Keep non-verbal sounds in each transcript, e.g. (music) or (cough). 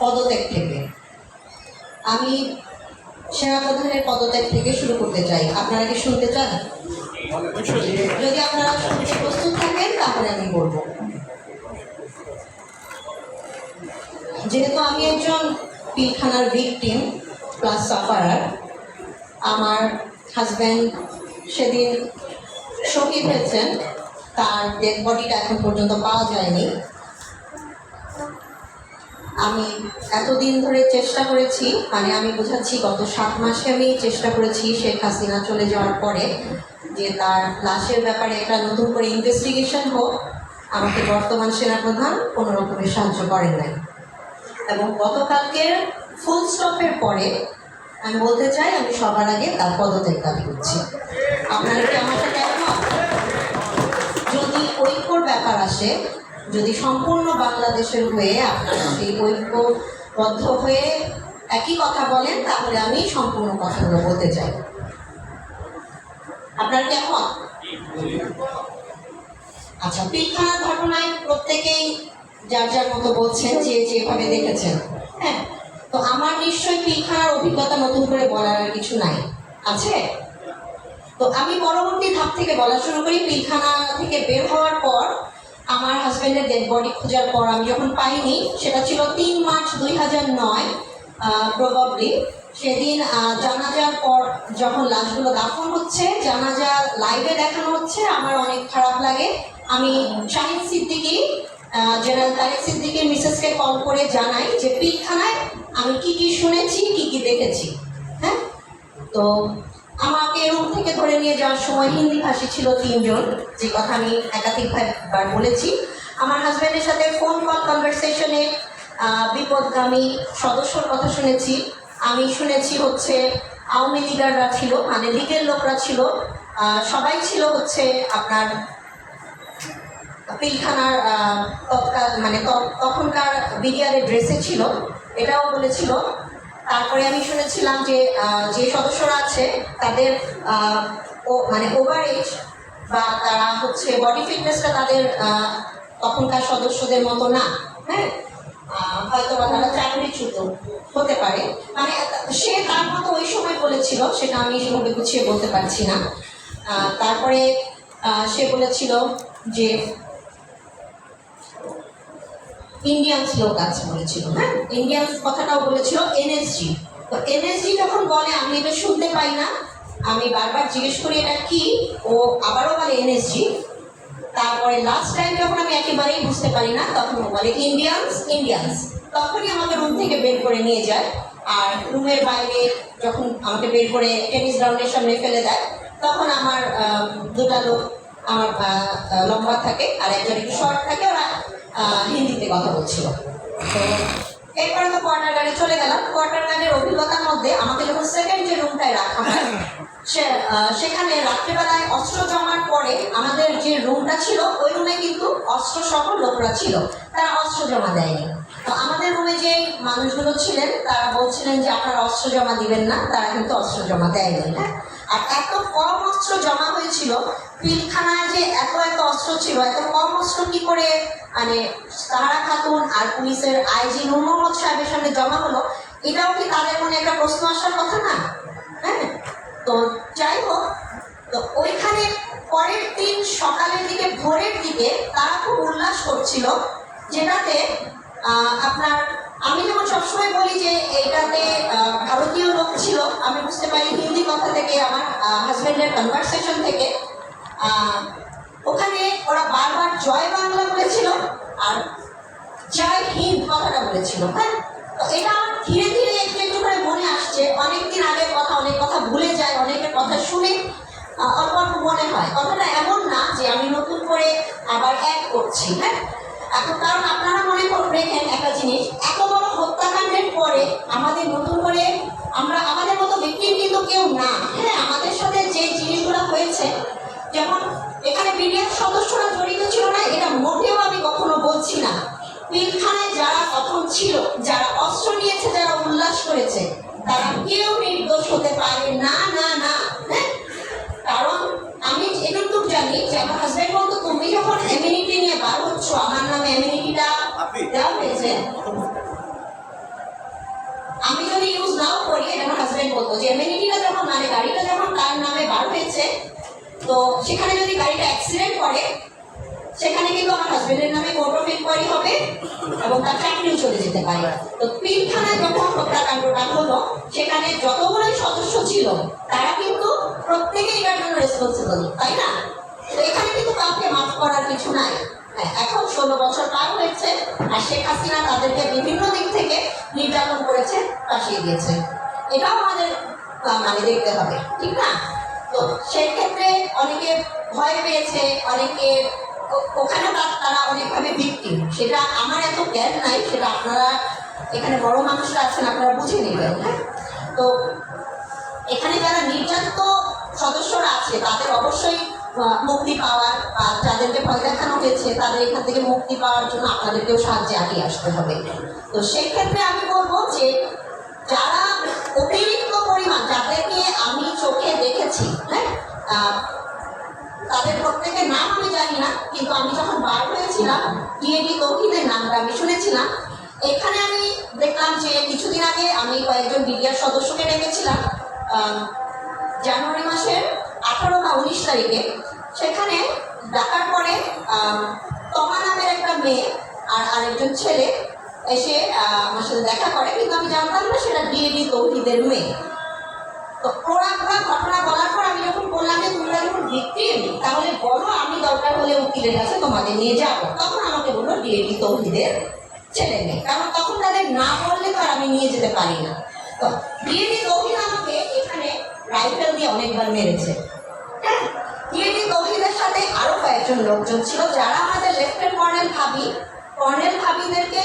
পদত্যাগ থেকে। আমি সেনা প্রধানের পদত্যাগ থেকে শুরু করতে চাই। আপনারা কি শুনতে চান? যদি আপনারা শুনতে প্রস্তুত থাকেন, তাহলে আমি বলব। যেহেতু আমি একজন পিলখানার ভিকটিম প্লাস সাফারার আমার হাজব্যান্ড সেদিন শহীদ হয়েছেন। তার ডেড বডিটা এখন পর্যন্ত পাওয়া যায়নি। আমি এতদিন ধরে চেষ্টা করেছি মানে আমি বোঝাচ্ছি গত সাত মাসে আমি চেষ্টা করেছি শেখ হাসিনা চলে যাওয়ার পরে যে তার লাশের ব্যাপারে একটা নতুন করে ইনভেস্টিগেশন হোক, আমাকে বর্তমান সেনাপ্রধান কোনো রকমের সাহায্য করেন নাই। এবং গতকালকের ফুল স্টপের পরে আমি বলতে চাই, আমি সবার আগে তার পদত্যাগ দাবি করছি। আপনারা কি আমার সাথে যদি ঐক্যর ব্যাপার আসে যদি সম্পূর্ণ বাংলাদেশের হয়ে আপনারা সেই ঐক্যবদ্ধ হয়ে একই কথা বলেন, তাহলে আমি সম্পূর্ণ কথাগুলো বলতে চাই। আপনার কেমন? আচ্ছা পিলখানার ঘটনায় প্রত্যেকেই যার যার মতো বলছেন যে যেভাবে দেখেছেন। হ্যাঁ তো আমার নিশ্চয়ই পিলখানার অভিজ্ঞতা নতুন করে বলার কিছু নাই। আছে? তো আমি পরবর্তী ধাপ থেকে বলা শুরু করি পিলখানা থেকে বের হওয়ার পর আমার হাজব্যান্ডের ডেড বডি খোঁজার পর আমি যখন পাইনি, সেটা ছিল তিন মার্চ দুই হাজার নয় প্রবাবলি সেদিন জানাজার পর যখন লাশগুলো দাফন হচ্ছে, জানাজা লাইভে দেখানো হচ্ছে, আমার অনেক খারাপ লাগে। আমি শাহিদ সিদ্দিকি জেনারেল তারেক সিদ্দিকির মিসেসকে কল করে জানাই যে, পিলখানায় আমি কি কি শুনেছি, কি কি দেখেছি? হ্যাঁ? তো আমাকে রুম থেকে ধরে নিয়ে যাওয়ার সময় হিন্দি ভাষী ছিল তিনজন, যে কথা আমি একাধিকবার বলেছি। আমার হাজব্যান্ডের সাথে ফোন কল কনভারসেশনে বিপদগামী সদস্যর কথা শুনেছি। আমি শুনেছি হচ্ছে আওয়ামী লিডাররা ছিল মানে লীগের লোকরা ছিল। সবাই ছিল হচ্ছে আপনার পিলখানার তৎকাল মানে তখনকার বিডিআরের ড্রেসে ছিল। এটাও বলেছিল। তারপরে আমি শুনেছিলাম যে যে সদস্যরা আছে, তাদের মানে ওভার এজ বা তারা হচ্ছে বডি ফিটনেসটা তাদের তখনকার সদস্যদের মতো না হ্যাঁ? হয়তো বা তারা চাকরিচ্যুত হতে পারে। মানে সে তার মতো ওই সময় বলেছিল, সেটা আমি সেভাবে গুছিয়ে বলতে পারছি না। তারপরে সে বলেছিল যে ইন্ডিয়ান্স লোক আছে বলেছিল হ্যাঁ? ইন্ডিয়ান্স কথাটাও বলেছিল এনএসজি তো এনএসজি যখন বলে, আমি এটা শুনতে পাই না, আমি বারবার জিজ্ঞেস করি, এটা কি? ও আবারও বলে এনএসজি তারপরে লাস্ট টাইম যখন আমি একেবারেই বুঝতে পারি না, তখন ও বলে ইন্ডিয়ানস ইন্ডিয়ান্স তখনই আমাকে রুম থেকে বের করে নিয়ে যায়। আর রুমের বাইরে যখন আমাকে বের করে টেনিস গ্রাউন্ডের সামনে ফেলে দেয়, তখন আমার দুটা লোক আমার লম্বা থাকে আর একজন একটু শর্ট থাকে ওরা হিন্দিতে কথা বলছিল। তো এরপরে তো কোয়ার্টার গার্ডে চলে গেলাম। কোয়ার্টার গার্ডের অভিজ্ঞতার মধ্যে আমাকে যখন সেকেন্ড যে রুমটায় রাখা হয় (laughs) সে সেখানে রাত্রেবেলায় অস্ত্র জমার পরে আমাদের যে রুমটা ছিল ওই রুমে কিন্তু অস্ত্র সহ লোকরা ছিল। তারা অস্ত্র জমা দেয়নি। তো আমাদের রুমে যে মানুষগুলো ছিলেন তারা বলছিলেন যে আপনারা অস্ত্র জমা দিবেন না তারা কিন্তু অস্ত্র জমা দেয়নি। হ্যাঁ? আর এত কম অস্ত্র জমা হয়েছিল পিলখানায় যে এত এত অস্ত্র ছিল, এত কম অস্ত্র কি করে মানে সাহারা খাতুন আর পুলিশের আইজি নূর মোহাম্মদ সাহেবের সামনে জমা হলো, এটাও কি তাদের মনে একটা প্রশ্ন আসার কথা না? হ্যাঁ? তো যাই হোক, তো ওইখানে পরের দিন সকালের দিকে, ভোরের দিকে তারা খুব উল্লাস করছিল, যেটাতে আপনার, আমি যেমন সবসময় বলি যে এটাতে ভারতীয় লোক ছিল, আমি বুঝতে পারি হিন্দি কথা থেকে, আমার হাজব্যান্ডের কনভারসেশন থেকে ওখানে ওরা বারবার জয় বাংলা বলেছিল আর জয় হিন্দ কথাটা বলেছিল হ্যাঁ? এটা আমার ধীরে ধীরে একটু একটু করে মনে আসছে। অনেকদিন আগের কথা, অনেক কথা ভুলে যায়, অনেকের কথা শুনে অল্প অল্প মনে হয়। কথাটা এমন না যে আমি নতুন করে আবার এক করছি হ্যাঁ? এখন কারণ আপনারা মনে রেখেন একটা জিনিস, এত বড় হত্যাকাণ্ডের পরে আমাদের নতুন করে আমরা আমাদের মতো ব্যক্তি কিন্তু কেউ না হ্যাঁ? আমাদের সাথে যে জিনিসগুলো হয়েছে যেমন এখানে বিডিআর সদস্যরা জড়িত ছিল না এটা মোটেও আমি কখনো বলছি না। পিলখানায় যারা কখন ছিল যারা অস্ত্র নিয়েছে যারা উল্লাস করেছে তারা কেউ নির্দোষ হতে পারে না না না হ্যাঁ? কারণ আমি এটুকু জানি যে আমার হাজব্যান্ড বলতো তুমি যখন এমিনিটি নিয়ে বার হচ্ছ আমার নামে এমিনিটিটা দেওয়া হয়েছে। আমি যদি ইউজ নাও করি আমার হাজব্যান্ড বলতো যে এমিনিটিটা যখন মানে গাড়িটা যখন কার নামে বার হয়েছে তো সেখানে যদি গাড়িটা অ্যাক্সিডেন্ট করে সেখানে কিন্তু আমার হাজবেন্ডের নামে কোর্ট অফ ইনকোয়ারি হবে এবং তার চাকরিও চলে যেতে পারে। তো পিলখানায় যখন হত্যাকাণ্ডটা হলো সেখানে যতগুলোই সদস্য ছিল তারা কিন্তু প্রত্যেকেই এটার জন্য রেসপন্সিবল তাই না? তো এখানে কিন্তু কাউকে মাফ করার কিছু নাই। হ্যাঁ, এখন ষোলো বছর পার হয়েছে আর শেখ হাসিনা তাদেরকে বিভিন্ন দিক থেকে নির্যাতন করেছে ফাঁসিয়ে দিয়েছে। এটাও আমাদের মানে দেখতে হবে ঠিক না? তো সেই ক্ষেত্রে অনেকে ভয় পেয়েছে, অনেকে ওখানে তার- অনেকভাবে ভিক্টিম সেটা আমার এত জ্ঞান নাই, সেটা আপনারা এখানে বড় মানুষরা আছেন, আপনারা বুঝে নেবেন হ্যাঁ? তো এখানে যারা নির্যাতিত সদস্যরা আছে, তাদের অবশ্যই মুক্তি পাওয়ার আর যাদেরকে ভয় দেখানো হয়েছে, তাদের এখান থেকে মুক্তি পাওয়ার জন্য আপনাদেরকেও সাহায্যে আগিয়ে আসতে হবে। তো সেই ক্ষেত্রে আমি বলব যে, যারা অতিরিক্ত পরিমাণ যাদেরকে আমি চোখে দেখেছি হ্যাঁ? তাদের প্রত্যেকের নাম আমি জানি না, কিন্তু আমি যখন বার হয়েছিলাম ডিএডি তৌহিদের নামটা আমি শুনেছিলাম। এখানে আমি দেখলাম যে কিছুদিন আগে আমি কয়েকজন বিডিআর সদস্যকে ডেকেছিলাম জানুয়ারি মাসের আঠারো বা উনিশ তারিখে। সেখানে ডাকার পরে তমা নামের একটা মেয়ে আর আরেকজন ছেলে এসে আমার সাথে দেখা করে, কিন্তু আমি জানতাম না সেটা ডিএডি তৌহিদের মেয়ে। তো ওরা ওরা ঘটনা বলার পর আমি যখন বললাম যে তোমরা যখন ভিক্টিম তাহলে বলো আমি দরকার হলে উকিলের কাছে তোমাদের নিয়ে যাব। তখন আমাকে বলল ডিএডি তৌহিদের ছেলে মেয়ে। কারণ তখন তাদের না বললে তো আর আমি নিয়ে যেতে পারি না। তো ডিএডি তৌহিদ আমাকে এখানে রাইফেল দিয়ে অনেকবার মেরেছে। হ্যাঁ ডিএডি তৌহিদের সাথে আরও কয়েকজন লোকজন ছিল যারা আমাদের লেফটেন্ট কর্নেল ভাবি, কর্নেল ভাবিদেরকে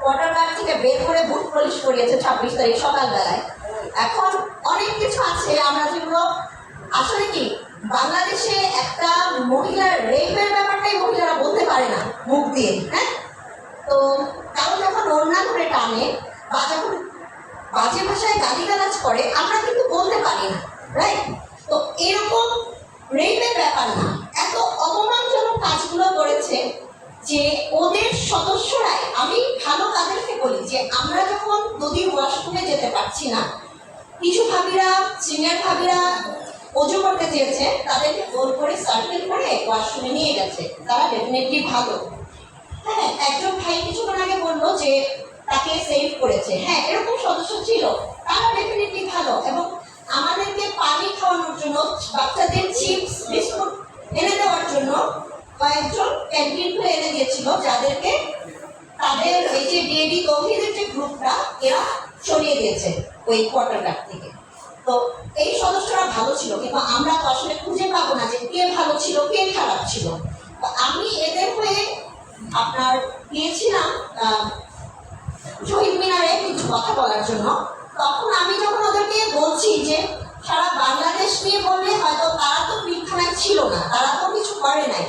কোয়ার্টার থেকে বের করে বুট পুলিশ করিয়েছে ছাব্বিশ তারিখ সকালবেলায়। এখন অনেক কিছু আছে। আমরা যেগুলো, আসলে কি, বাংলাদেশে একটা মহিলার রেপের ব্যাপারটাই মহিলারা বলতে পারে না, মুখ দিয়ে হ্যাঁ? তো কারণ যখন ওড়না ধরে টানে, বা যখন বাজে ভাষায় গালিগালাজ করে, আমরা কিন্তু বলতে পারি না রাইট তো এরকম রেপের ব্যাপার না। এত অপমানজনক কাজগুলো করেছে যে ওদের সদস্যরাই, আমি ভালো তাদেরকে বলি যে আমরা যখন নদীর ওয়াশরুমে যেতে পারছি না কিছু ভাবিরা সিনিয়র ভাবিরা অজু করতে চেয়েছে, তাদেরকে গোল করে সার্কেল করে ওয়াশরুমে নিয়ে গেছে। তারা ডেফিনেটলি ভালো। হ্যাঁ একজন ভাই কিছুক্ষণ আগে বলল যে তাকে সেভ করেছে। হ্যাঁ এরকম সদস্য ছিল। তারা ডেফিনেটলি ভালো এবং আমাদেরকে পানি খাওয়ানোর জন্য, বাচ্চাদের চিপস বিস্কুট এনে দেওয়ার জন্য কয়েকজন ক্যান্টিন এনে দিয়েছিল, যাদেরকে তাদের এই যে ডিএডি তৌহিদের যে গ্রুপটা এরা সরিয়ে দিয়েছে ওই কোয়ার্টার গার্ড থেকে। তো এই সদস্যরা ভালো ছিল কিন্তু আমরা তো আসলে খুঁজে পাবো না যে কে ভালো ছিল কে খারাপ ছিল। আমি এদের হয়ে আপনার গিয়েছিলাম আহ, শহীদ মিনারে কিছু কথা বলার জন্য। তখন আমি যখন ওদেরকে বলছি যে সারা বাংলাদেশ নিয়ে বললে হয়তো তারা তো পিলখানায় ছিল না তারা তো কিছু করে নাই।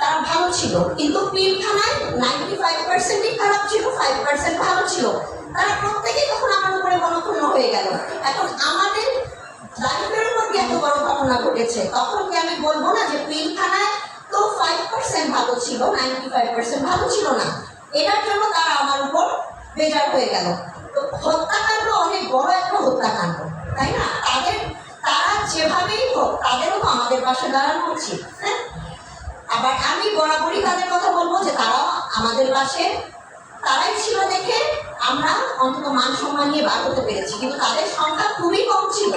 তারা ভালো ছিল। কিন্তু পিলখানায় নাইনটি ফাইভ পার্সেন্টই খারাপ ছিল ফাইভ পার্সেন্ট ভালো ছিল। তারা প্রত্যেকেই তখন আমার উপরে মনক্ষুণ্ণ হয়ে গেল। এখন আমাদের লাইফের উপর কি এত বড় ঘটনা ঘটেছে? তখন কি আমি বলব না যে পিলখানায় তো ফাইভ পার্সেন্ট ভালো ছিল নাইনটি ফাইভ পার্সেন্ট ভালো ছিল না? এটার জন্য তারা আমার উপর বেজার হয়ে গেল। তো হত্যাকাণ্ড অনেক বড় একটা হত্যাকাণ্ড, তাই না? তাদের, তারা যেভাবেই হোক, তাদেরও তো আমাদের পাশে দাঁড়ানো উচিত হ্যাঁ? আবার আমি বরাবরই তাদের কথা বলব যে তারাও আমাদের পাশে। তারাই ছিল দেখে আমরা অন্তত মান সম্মান নিয়ে বার হতে পেরেছি, কিন্তু তাদের সংখ্যা খুবই কম ছিল।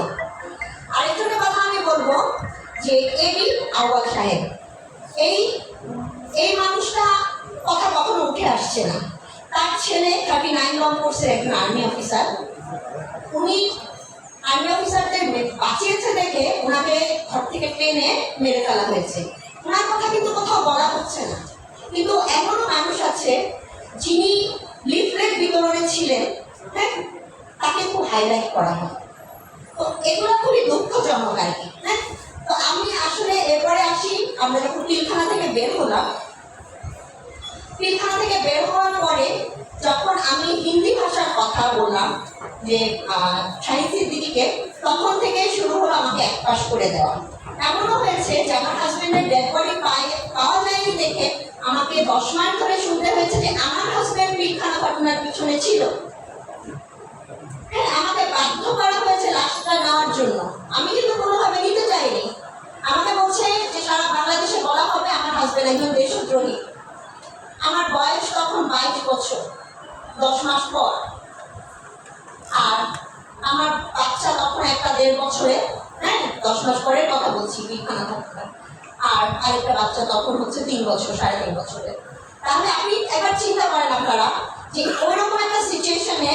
আরেকজনের কথা আমি বলব যে এবি আউয়াল সাহেব, এই এই মানুষটা কথা কখনো উঠে আসছে না। তার ছেলে থার্টি নাইন লং কোর্সের একজন আর্মি অফিসার উনি আর্মি অফিসারদের বাঁচিয়েছে দেখে ওনাকে ঘর থেকে টেনে মেরে ফেলা হয়েছে। ওনার কথা কিন্তু কোথাও বলা হচ্ছে না। কিন্তু এমনও মানুষ আছে যিনি লিফলেট বিতরণে ছিলেন হ্যাঁ? তাকে খুব হাইলাইট করা হয়। তো এগুলো খুবই দুঃখজনক আর কি হ্যাঁ? তো আমি আসলে এরপরে আসি, আমরা যখন পিলখানা থেকে বের হলাম, পিলখানা থেকে বের হওয়ার পরে যখন আমি হিন্দি ভাষার কথা বললাম যে সাহিত্যের দিদিকে তখন থেকে শুরু হলো আমাকে এক পাশ করে দেওয়া। এমনও হয়েছে যে আমার হাজবেন্ডের ডেড বডি পাওয়া যায়নি দেখে, আমাকে দশ মাস ধরে শুনতে হয়েছে যে আমার হাজবেন্ড পিলখানা ঘটনার পিছনে ছিল। হ্যাঁ আমাকে বাধ্য করা হয়েছে লাশ লাশটা নেওয়ার জন্য। আমি কিন্তু কোনোভাবে নিতে চাইনি। আমাকে বলছে যে সারা বাংলাদেশে বলা হবে আমার হাজবেন্ড একজন দেশদ্রোহী আমার বয়স তখন বাইশ বছর, দশ মাস পর। আর আমার বাচ্চা তখন একটা দেড় বছরে দশ মাস পরে কথা বলছি বিখানা থাকতে আর আরেকটা বাচ্চা তখন হচ্ছে তিন বছর, সাড়ে তিন বছরে তাহলে আপনি একবার চিন্তা করেন আপনারা যে ওইরকম একটা সিচুয়েশনে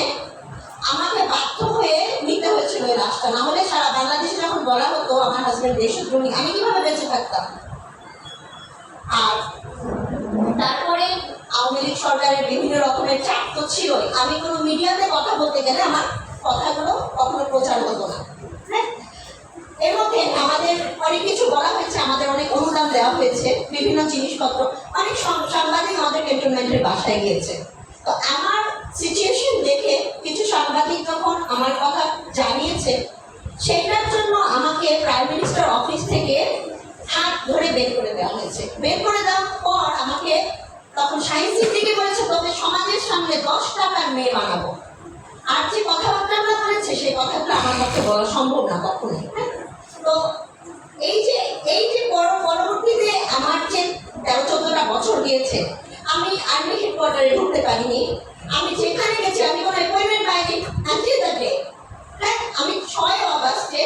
আমাকে বাধ্য হয়ে নিতে হয়েছিল ওই লাশটা না হলে সারা বাংলাদেশে যখন বলা হতো, আমার হাজবেন্ড দেশদ্রোহী আমি কীভাবে বেঁচে থাকতাম? আর তারপরে আওয়ামী লীগ সরকারের বিভিন্ন রকমের চাপ তো ছিলই। আমি কোনো মিডিয়াতে কথা বলতে গেলে আমার কথাগুলো কখনো প্রচার হতো না। এর আমাদের অনেক কিছু বলা হয়েছে, আমাদের অনেক অনুদান দেওয়া হয়েছে, বিভিন্ন জিনিসপত্র। অনেক সাংবাদিক আমাদের ক্যান্টনমেন্টের বাসায় গিয়েছে। তো আমার সিচুয়েশন দেখে কিছু সাংবাদিক যখন আমার কথা জানিয়েছে সেটার জন্য আমাকে প্রাইম মিনিস্টার অফিস থেকে হাত ধরে বের করে দেওয়া হয়েছে। বের করে দেওয়ার পর আমাকে তখন সায়েন্স সিদ্দিকে বলেছে তোকে সমাজের সামনে দশ টাকার মেয়ে বানাবো। আর যে কথাবার্তাগুলো বলেছে, সেই কথাগুলো আমার পক্ষে বলা সম্ভব না কখনোই? তো এই যে এই যে বড় পরবর্তীতে আমার যে তেরো চোদ্দটা বছর গিয়েছে, আমি আর্মি হেডকোয়ার্টারে ঢুকতে পারিনি। আমি যেখানে গেছি, আমি কোনো অ্যাপয়েন্টমেন্ট পাইনি। আনটিল দ্য ডে আমি ছয় অগাস্টে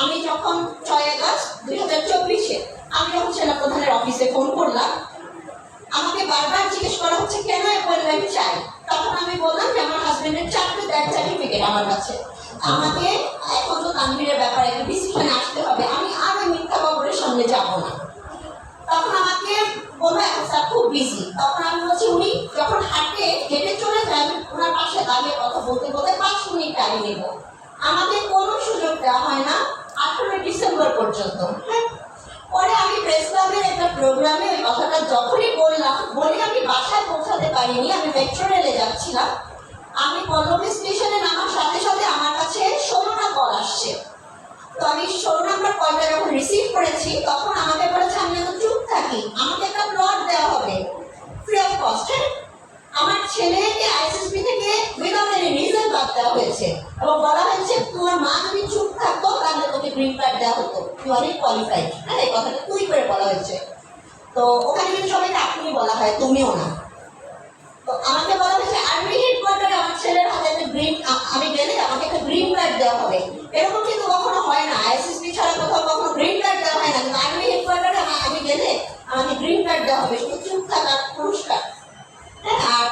আমি যখন ছয় আগস্ট দুই হাজার চব্বিশে, আমি যখন সেনা প্রধানের অফিসে ফোন করলাম, আমাকে বারবার জিজ্ঞেস করা হচ্ছে, কেন অ্যাপয়েন্টমেন্ট চাই? তখন আমি বললাম যে, আমার হাজবেন্ডের চারটে ডেথ সার্টিফিকেট আমার কাছে। আমাকে এখন তো তানভীরের ব্যাপারে একটা ডিসিশনে আসতে হবে আমি আর ওই মিথ্যা খবরের সামনে যাব না তখন বলল এখন স্যার খুব বিজি তখন আমি বলছি, উনি যখন হাঁটে হেঁটে চলে যান, ওনার পাশে দাঁড়িয়ে কথা বলতে বলতে পাঁচ মিনিট টাইম নেব। আমাকে কোনো সুযোগ দেওয়া হয় না আঠারোই ডিসেম্বর পর্যন্ত। হ্যাঁ। পরে আমি প্রেস ক্লাবের একটা প্রোগ্রামে ওই কথাটা যখনই বললাম, বলে আমি বাসায় পৌঁছাতে পারিনি, আমি মেট্রো রেলে যাচ্ছিলাম। আমি পল্লবী স্টেশনে নামার সাথে সাথে আমার কাছে ষোলোটা কল আসছে। তো আমি ষোলো নাম্বার কলটা যখন রিসিভ করেছি, তখন আমাকে বলেছে আমি এখন চুপ থাকি আমাকে একটা প্লট দেওয়া হবে ফ্রি অফ কস্ট হ্যাঁ আমার ছেলেকে আইসিসবি থেকে উইদাউট এনি রিজন বাদ দেওয়া হয়েছে এবং বলা হয়েছে তোমার মা যদি চুপ থাকতো তাহলে তোকে গ্রিন কার্ড দেওয়া হতো। তুই অনেক কোয়ালিফাইড হ্যাঁ? এই কথাটা তুই করে বলা হয়েছে। তো ওখানে কিন্তু সবাইকে আপনি বলা হয়, তুমিও না। তো আমাকে বলা হয়েছে আর্মি হেডকোয়ার্টারে আমার ছেলের হাতে একটা গ্রিন আমি গেলে আমাকে একটা গ্রিন কার্ড দেওয়া হবে। এরকম কিন্তু কখনো হয় না। আইসিসবি ছাড়া কোথাও কখনো গ্রিন কার্ড দেওয়া হয় না। কিন্তু আর্মি হেডকোয়ার্টারে আমি গেলে আমাকে গ্রিন কার্ড দেওয়া হবে। শুধু চুপ থাকার পুরস্কার। হ্যাঁ? আর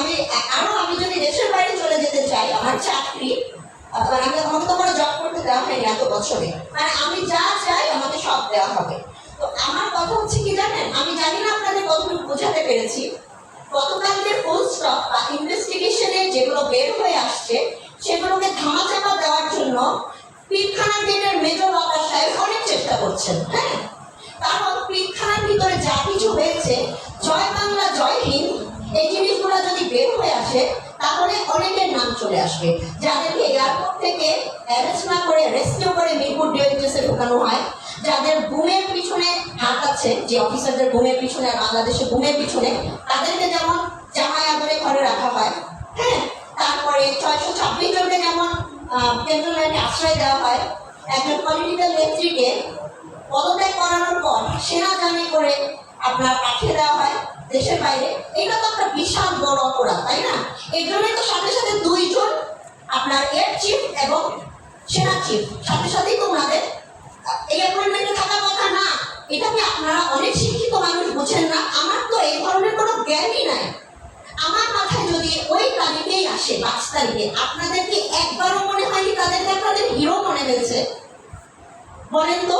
আমি, আ- আরও আমি যদি দেশের বাইরে চলে যেতে চাই, আমার চাকরি মানে আমি আমাকে তো কোনো জব করতে দেওয়া হয়নি এত বছরে। মানে আমি যা চাই আমাকে সব দেওয়া হবে। তো আমার কথা হচ্ছে কি জানেন? আমি জানি না আপনাদের কতটুকু বোঝাতে পেরেছি। গতকালকে ফুল স্টপ বা ইনভেস্টিগেশনে যেগুলো বের হয়ে আসছে, সেগুলোকে ধামাচাপা দেওয়ার জন্য পিলখানা গেটের মেজর বাবা সাহেব অনেক চেষ্টা করছেন হ্যাঁ? কারণ পিলখানার ভিতরে যা কিছু হয়েছে, জয় বাংলা, জয় হিন্দ, এই জিনিসগুলো যদি বের হয়ে আসে চলে আসবে। যাদেরকে এয়ারপোর্ট থেকে অ্যারেস্ট না করে, রেস্কিউ করে মিরপুর ডিওএইচএসে ঢোকানো হয়, যাদের বুমের পিছনে হাত আছে, যে অফিসারদের বুমের পিছনে আর বাংলাদেশে বুমের পিছনে, তাদেরকে যেমন জামাই আদরে ঘরে রাখা হয় হ্যাঁ? তারপরে ছয়শো ছাব্বিশ জনকে যেমন কেন্দ্রলাইনে আশ্রয় দেওয়া হয়, একজন পলিটিক্যাল নেত্রীকে পদত্যাগ করানোর পর সেনা জানি করে আপনার পাঠিয়ে দেওয়া হয় দেশের বাইরে। এটা তো একটা বিশাল বড় অপরাধ, তাই না? এই জন্যই তো সাথে সাথে দুইজন আপনার এয়ার চিফ এবং সেনা চিফ সাথে সাথেই তো এই অ্যাপয়েন্টমেন্টে থাকার কথা না এটা কি আপনারা অনেক শিক্ষিত মানুষ বুঝেন না। আমার তো এই ধরনের কোনো জ্ঞানই নাই। আমার মাথায় যদি ওই তারিখেই আসে, পাঁচ তারিখে আপনাদের একবারও মনে হয়নি তাদেরকে আপনাদের হিরো মনে হয়েছে। বলেন তো।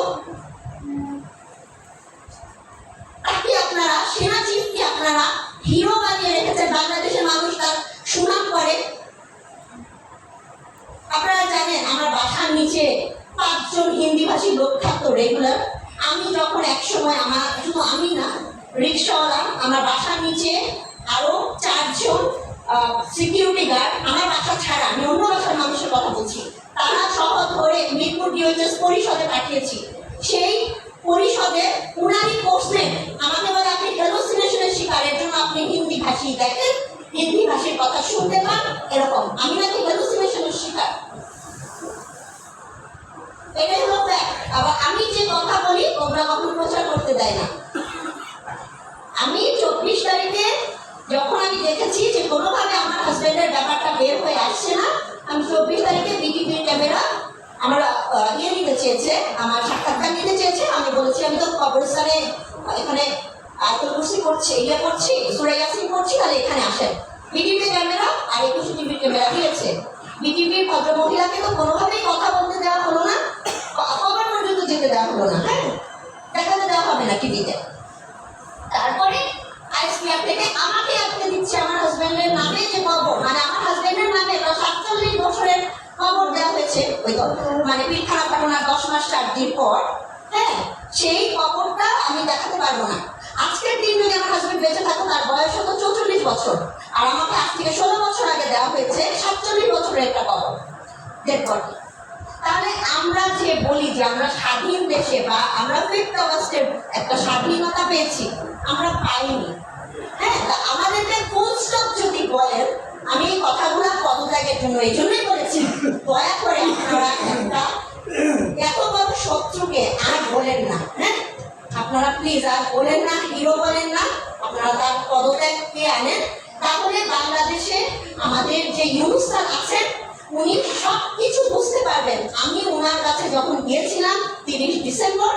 তাকে আপনারা, সেনা চিফকে আপনারা হিরো বানিয়ে রেখেছেন? বাংলাদেশের মানুষ তার সুনাম করে আপনারা জানেন আমার বাসার নিচে পাঁচজন হিন্দি ভাষী লোক থাকতো রেগুলার আমি যখন এক সময় আমার, শুধু আমি না রিক্সাওয়ালা আমার বাসার নিচে আরও চারজন সিকিউরিটি গার্ড আমার বাসা ছাড়া, আমি অন্য বাসার মানুষের কথা বলছি, তারা সহ ধরে মিরপুর ডিওএইচএস পরিষদে পাঠিয়েছি। সেই পরিষদে উনারই পোস্টম্যান আমাকে বলে, আপনি হ্যালোসিনেশনের শিকারের জন্য আপনি হিন্দি ভাষী দেখেন, হিন্দি ভাষীর কথা শুনতে পান, এরকম। আমি নাকি হ্যালোসিনেশনের শিকার দেওয়া হলো না হ্যাঁ? দেখাতে দেওয়া হবে না টিভিতে তারপরে আইসিআর থেকে আমাকে আটকে দিচ্ছে আমার হাজবেন্ডের নামে যে খবর। মানে আমার হাজবেন্ডের নামে সাতচল্লিশ বছরের খবর দেওয়া হয়েছে ওই মানে পিলখানা ঘটনার দশ মাস, চার দিন পর হ্যাঁ? সেই খবরটা আমি দেখাতে পারব না। আজকের দিন যদি আমার হাজবেন্ড বেঁচে থাকো তার বয়স হতো চৌচল্লিশ বছর। আর আমাকে আজ থেকে ষোলো বছর আগে দেওয়া হয়েছে সাতচল্লিশ বছরের একটা খবর। বডি তাহলে আমরা যে বলি যে আমরা স্বাধীন দেশে বা আমরা ফিফথ অগস্টের একটা স্বাধীনতা পেয়েছি, আমরা পাইনি। হ্যাঁ আমাদেরকে ফুল স্টপ যদি বলেন, আমি এই কথাগুলো পদত্যাগের জন্য এই জন্যই বলেছি, দয়া করে আপনারা একটা এত বড় শত্রুকে আর বলেন না হ্যাঁ? আপনারা প্লিজ আর বলেন না হিরো বলেন না, আপনারা তার পদত্যাগকে আনেন। তাহলে বাংলাদেশে আমাদের যে ইউনুস্তান আছেন উনি সব কিছু বুঝতে পারবেন। আমি ওনার কাছে যখন গিয়েছিলাম তিরিশ ডিসেম্বর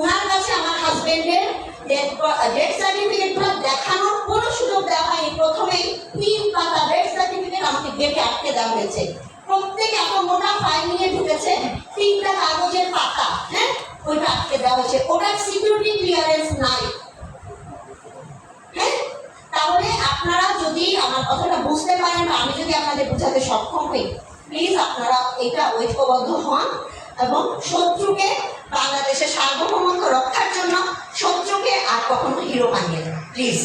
ওনার কাছে আমার হাজবেন্ডের ডেথ সার্টিফিকেটগুলো দেখানোর কোনো সুযোগ দেওয়া হয়নি। প্রথমেই তিন পাতা ডেথ সার্টিফিকেট আমাকে গেটে আটকে দেওয়া হয়েছে। প্রত্যেক এত মোটা ফাইল নিয়ে ঢুকেছে, তিনটা কাগজের পাতা হ্যাঁ? ওইটা আটকে দেওয়া হয়েছে। ওটার সিকিউরিটি ক্লিয়ারেন্স নাই। হ্যাঁ? তাহলে আপনারা যদি আমার কথাটা বুঝতে পারেন আমি যদি আপনাদের বোঝাতে সক্ষম হই প্লিজ আপনারা এটা ঐক্যবদ্ধ হন এবং শত্রুকে বাংলাদেশের সার্বভৌমত্ব রক্ষার জন্য শত্রুকে আর কখনো হিরো বানিয়ে দেন। প্লিজ